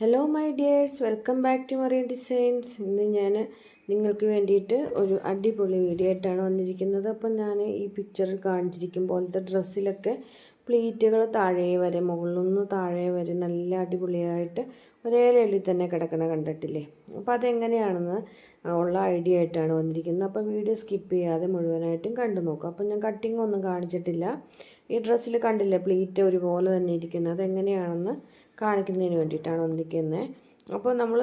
Hello my dears welcome back to Marian designs ഇന്ന് ഞാൻ നിങ്ങൾക്ക് വേണ്ടിയിട്ട് ഒരു അടിപൊളി വീഡിയോ ആയിട്ടാണ് വന്നിരിക്കുന്നത്. അപ്പം ഞാൻ ഈ പിക്ചറിൽ കാണിച്ചിരിക്കും പോലത്തെ ഡ്രസ്സിലൊക്കെ പ്ലീറ്റുകൾ താഴെ വരെ മുകളിൽ നിന്ന് താഴെ വരെ നല്ല അടിപൊളിയായിട്ട് ഒരേ ലെവലിൽ തന്നെ കിടക്കണ കണ്ടിട്ടില്ലേ? അപ്പോൾ അതെങ്ങനെയാണെന്ന് ഉള്ള ഐഡിയ ആയിട്ടാണ് വന്നിരിക്കുന്നത്. അപ്പോൾ വീഡിയോ സ്കിപ്പ് ചെയ്യാതെ മുഴുവനായിട്ടും കണ്ടു നോക്കുക. അപ്പോൾ ഞാൻ കട്ടിംഗ് ഒന്നും കാണിച്ചിട്ടില്ല. ഈ ഡ്രസ്സിൽ കണ്ടില്ലേ പ്ലീറ്റ് ഒരുപോലെ തന്നെ ഇരിക്കുന്നത്. അതെങ്ങനെയാണെന്ന് കാണിക്കുന്നതിന് വേണ്ടിയിട്ടാണ് വന്നിരിക്കുന്നത്. അപ്പോൾ നമ്മൾ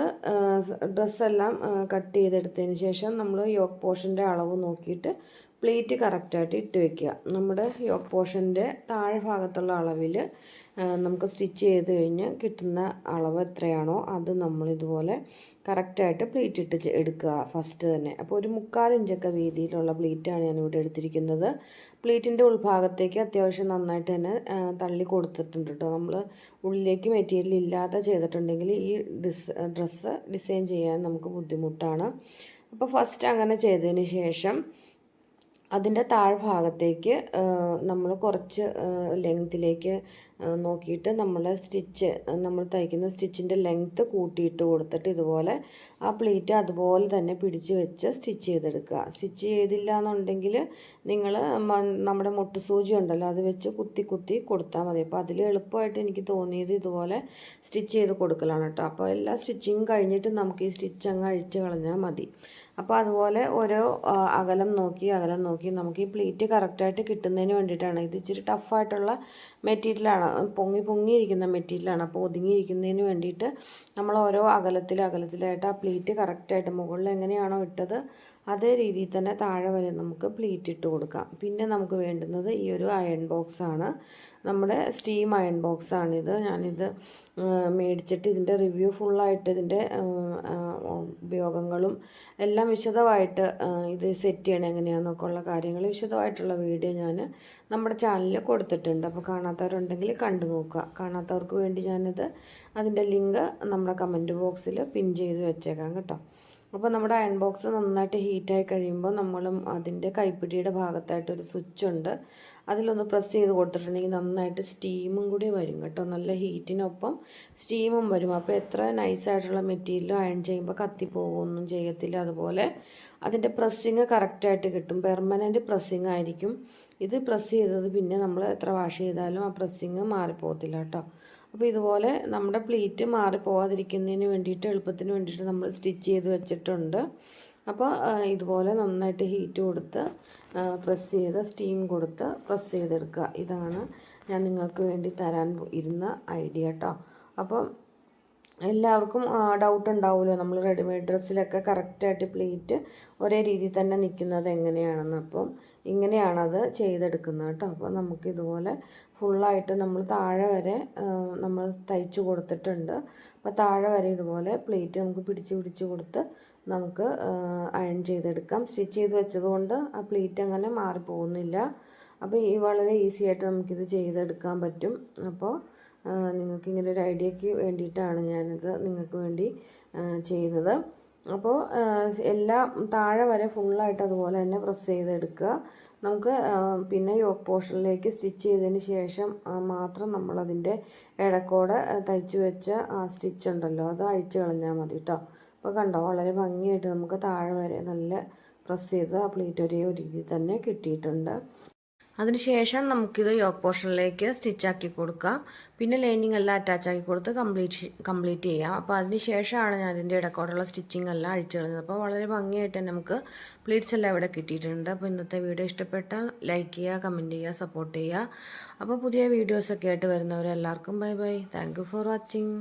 ഡ്രസ്സെല്ലാം കട്ട് ചെയ്തെടുത്തതിന് ശേഷം നമ്മൾ യോക്ക് പോർഷന്റെ അളവ് നോക്കിയിട്ട് പ്ലേറ്റ് കറക്റ്റായിട്ട് ഇട്ട് വെക്കുക. നമ്മുടെ യോക്ക് പോർഷന്റെ താഴെ ഭാഗത്തുള്ള അളവിൽ നമുക്ക് സ്റ്റിച്ച് ചെയ്ത് കഴിഞ്ഞ് കിട്ടുന്ന അളവ് എത്രയാണോ അത് നമ്മൾ ഇതുപോലെ കറക്റ്റായിട്ട് പ്ലേറ്റ് ഇട്ട് എടുക്കുക ഫസ്റ്റ് തന്നെ. അപ്പോൾ ഒരു മുക്കാൽ ഇഞ്ചൊക്കെ വീതിയിലുള്ള പ്ലേറ്റാണ് ഞാനിവിടെ എടുത്തിരിക്കുന്നത്. പ്ലേറ്റിന്റെ ഉൾഭാഗത്തേക്ക് അത്യാവശ്യം നന്നായിട്ട് തന്നെ തള്ളി കൊടുത്തിട്ടുണ്ട് കേട്ടോ. നമ്മൾ ഉള്ളിലേക്ക് മെറ്റീരിയൽ ഇല്ലാതെ ചെയ്തിട്ടുണ്ടെങ്കിൽ ഈ ഡിസ് ഡ്രസ്സ് ഡിസൈൻ ചെയ്യാൻ നമുക്ക് ബുദ്ധിമുട്ടാണ്. അപ്പോൾ ഫസ്റ്റ് അങ്ങനെ ചെയ്തതിന് ശേഷം അതിന്റെ താഴ്ഭാഗത്തേക്ക് നമ്മൾ കുറച്ച് ലെങ്ത്തിലേക്ക് നോക്കിയിട്ട് നമ്മൾ സ്റ്റിച്ച് നമ്മൾ തയ്ക്കുന്ന സ്റ്റിച്ചിന്റെ ലെങ്ത്ത് കൂട്ടിയിട്ട് കൊടുത്തിട്ട് ഇതുപോലെ ആ പ്ലേറ്റ് അതുപോലെ തന്നെ പിടിച്ച് വെച്ച് സ്റ്റിച്ച് ചെയ്തെടുക്കുക. സ്റ്റിച്ച് ചെയ്തില്ല എന്നുണ്ടെങ്കിൽ നിങ്ങൾ നമ്മുടെ മുട്ട് സൂചി ഉണ്ടല്ലോ അത് വെച്ച് കുത്തി കുത്തി കൊടുത്താൽ മതി. അപ്പോൾ അതിൽ എളുപ്പമായിട്ട് എനിക്ക് തോന്നിയത് ഇതുപോലെ സ്റ്റിച്ച് ചെയ്ത് കൊടുക്കലാണ് കേട്ടോ. അപ്പോൾ എല്ലാ സ്റ്റിച്ചിങ് കഴിഞ്ഞിട്ട് നമുക്ക് ഈ സ്റ്റിച്ച് അങ്ങ് അഴിച്ച് കളഞ്ഞാൽ മതി. അപ്പോൾ അതുപോലെ ഓരോ അകലം നോക്കി അകലം നോക്കി നമുക്ക് ഈ പ്ലീറ്റ് കറക്റ്റായിട്ട് കിട്ടുന്നതിന് വേണ്ടിയിട്ടാണ്. ഇത് ഇച്ചിരി ടഫായിട്ടുള്ള മെറ്റീരിയലാണ് പൊങ്ങി പൊങ്ങിയിരിക്കുന്ന മെറ്റീരിയലാണ് അപ്പോൾ ഒതുങ്ങിയിരിക്കുന്നതിന് വേണ്ടിയിട്ട് നമ്മൾ ഓരോ അകലത്തിൽ അകലത്തിലായിട്ട് ആ പ്ലീറ്റ് കറക്റ്റായിട്ട് മുകളിൽ എങ്ങനെയാണോ ഇട്ടത് അതേ രീതിയിൽ തന്നെ താഴെ വരെ നമുക്ക് പ്ലീറ്റ് ഇട്ട് കൊടുക്കാം. പിന്നെ നമുക്ക് വേണ്ടുന്നത് ഈ ഒരു അയൺ ബോക്സ് ആണ്. നമ്മുടെ സ്റ്റീം അയൺ ബോക്സ് ആണിത്. ഞാനിത് മേടിച്ചിട്ട് ഇതിന്റെ റിവ്യൂ ഫുള്ളായിട്ട് ഇതിന്റെ ഉപയോഗങ്ങളും എല്ലാം വിശദമായിട്ട് ഇത് സെറ്റ് ചെയ്യണം എങ്ങനെയാണെന്നൊക്കെ ഉള്ള കാര്യങ്ങൾ വിശദമായിട്ടുള്ള വീഡിയോ ഞാൻ നമ്മുടെ ചാനലിൽ കൊടുത്തിട്ടുണ്ട്. അപ്പോൾ കാണാത്തവരുണ്ടെങ്കിൽ കണ്ടു നോക്കുക. കാണാത്തവർക്ക് വേണ്ടി ഞാനിത് അതിന്റെ ലിങ്ക് നമ്മുടെ കമന്റ് ബോക്സിൽ പിൻ ചെയ്ത് വെച്ചേക്കാം കേട്ടോ. അപ്പോൾ നമ്മുടെ അയൺ ബോക്സ് നന്നായിട്ട് ഹീറ്റായി കഴിയുമ്പോൾ നമ്മളും അതിന്റെ കൈപ്പിടിയുടെ ഭാഗത്തായിട്ട് ഒരു സ്വിച്ച് ഉണ്ട്. അതിലൊന്ന് പ്രസ് ചെയ്ത് കൊടുത്തിട്ടുണ്ടെങ്കിൽ നന്നായിട്ട് സ്റ്റീമും കൂടി വരും കേട്ടോ. നല്ല ഹീറ്റിനൊപ്പം സ്റ്റീമും വരും. അപ്പോൾ എത്ര നൈസായിട്ടുള്ള മെറ്റീരിയലും അയൺ ചെയ്യുമ്പോൾ കത്തിപ്പോകുമൊന്നും ചെയ്യത്തില്ല. അതുപോലെ അതിന്റെ പ്രസ്സിങ് കറക്റ്റായിട്ട് കിട്ടും. പെർമനന്റ് പ്രസ്സിങ് ആയിരിക്കും. ഇത് പ്രസ് ചെയ്തത് പിന്നെ നമ്മൾ എത്ര വാഷ് ചെയ്താലും ആ പ്രസ്സിങ് മാറിപ്പോകത്തില്ല കേട്ടോ. അപ്പോൾ ഇതുപോലെ നമ്മുടെ പ്ലീറ്റ് മാറിപ്പോവാതിരിക്കുന്നതിന് വേണ്ടിയിട്ട് എളുപ്പത്തിന് വേണ്ടിയിട്ട് നമ്മൾ സ്റ്റിച്ച് ചെയ്ത് വെച്ചിട്ടുണ്ട്. അപ്പോൾ ഇതുപോലെ നന്നായിട്ട് ഹീറ്റ് കൊടുത്ത് പ്രസ് ചെയ്ത് സ്റ്റീം കൊടുത്ത് പ്രസ് ചെയ്തെടുക്കുക. ഇതാണ് ഞാൻ നിങ്ങൾക്ക് വേണ്ടി തരാൻ ഇരുന്ന ഐഡിയ കേട്ടോ അപ്പം എല്ലാവർക്കും ഡൗട്ട് ഉണ്ടാവുമല്ലോ നമ്മൾ റെഡിമെയ്ഡ് ഡ്രസ്സിലൊക്കെ കറക്റ്റായിട്ട് പ്ലീറ്റ് ഒരേ രീതിയിൽ തന്നെ നിൽക്കുന്നത് എങ്ങനെയാണെന്ന്. അപ്പം ഇങ്ങനെയാണത് ചെയ്തെടുക്കുന്നത് കേട്ടോ അപ്പോൾ നമുക്കിതുപോലെ ഫുള്ളായിട്ട് നമ്മൾ താഴെ വരെ നമ്മൾ തയ്ച്ചു കൊടുത്തിട്ടുണ്ട്. അപ്പോൾ താഴെ വരെ ഇതുപോലെ പ്ലേറ്റ് നമുക്ക് പിടിച്ച് പിടിച്ച് കൊടുത്ത് നമുക്ക് അയൺ ചെയ്തെടുക്കാം. സ്റ്റിച്ച് ചെയ്ത് വെച്ചതുകൊണ്ട് ആ പ്ലേറ്റ് അങ്ങനെ മാറിപ്പോകുന്നില്ല അപ്പോൾ ഈ വളരെ ഈസി ആയിട്ട് നമുക്കിത് ചെയ്തെടുക്കാൻ പറ്റും. അപ്പോൾ നിങ്ങൾക്ക് ഇങ്ങനെ ഒരു ഐഡിയക്ക് വേണ്ടിയിട്ടാണ് ഞാനിത് നിങ്ങൾക്ക് വേണ്ടി ചെയ്തത്. അപ്പോൾ എല്ലാം താഴെ വരെ ഫുള്ളായിട്ട് അതുപോലെ തന്നെ പ്രസ് ചെയ്തെടുക്കുക. നമുക്ക് പിന്നെ യോക്ക് പോർഷനിലേക്ക് സ്റ്റിച്ച് ചെയ്തതിന് ശേഷം മാത്രം നമ്മളതിന്റെ ഇടക്കോടെ തയ്ച്ച് വെച്ച ആ സ്റ്റിച്ച് ഉണ്ടല്ലോ അത് അഴിച്ച് കളഞ്ഞാൽ മതി കേട്ടോ അപ്പോൾ കണ്ടോ വളരെ ഭംഗിയായിട്ട് നമുക്ക് താഴെ വരെ നല്ല പ്രസ് ചെയ്ത് ആ പ്ലേറ്റ് ഒരേ ഒരു രീതിയിൽ തന്നെ കിട്ടിയിട്ടുണ്ട്. അതിനുശേഷം നമുക്കിത് യോക്ക് പോർഷനിലേക്ക് സ്റ്റിച്ചാക്കി കൊടുക്കാം. പിന്നെ ലൈനിങ് എല്ലാം അറ്റാച്ച് ആക്കി കൊടുത്ത് കംപ്ലീറ്റ് കംപ്ലീറ്റ് ചെയ്യാം. അപ്പോൾ അതിന് ശേഷമാണ് ഞാൻ അതിന്റെ ഇടക്കോടുള്ള സ്റ്റിച്ചിങ് എല്ലാം അഴിച്ചു കളഞ്ഞത് അപ്പോൾ വളരെ ഭംഗിയായിട്ട് നമുക്ക് പ്ലീറ്റ്സ് എല്ലാം ഇവിടെ കിട്ടിയിട്ടുണ്ട്. അപ്പോൾ ഇന്നത്തെ വീഡിയോ ഇഷ്ടപ്പെട്ടാൽ ലൈക്ക് ചെയ്യുക കമന്റ് ചെയ്യുക സപ്പോർട്ട് ചെയ്യുക. അപ്പോൾ പുതിയ വീഡിയോസൊക്കെ ആയിട്ട് വരുന്നവരെല്ലാവർക്കും bye bye thank for watching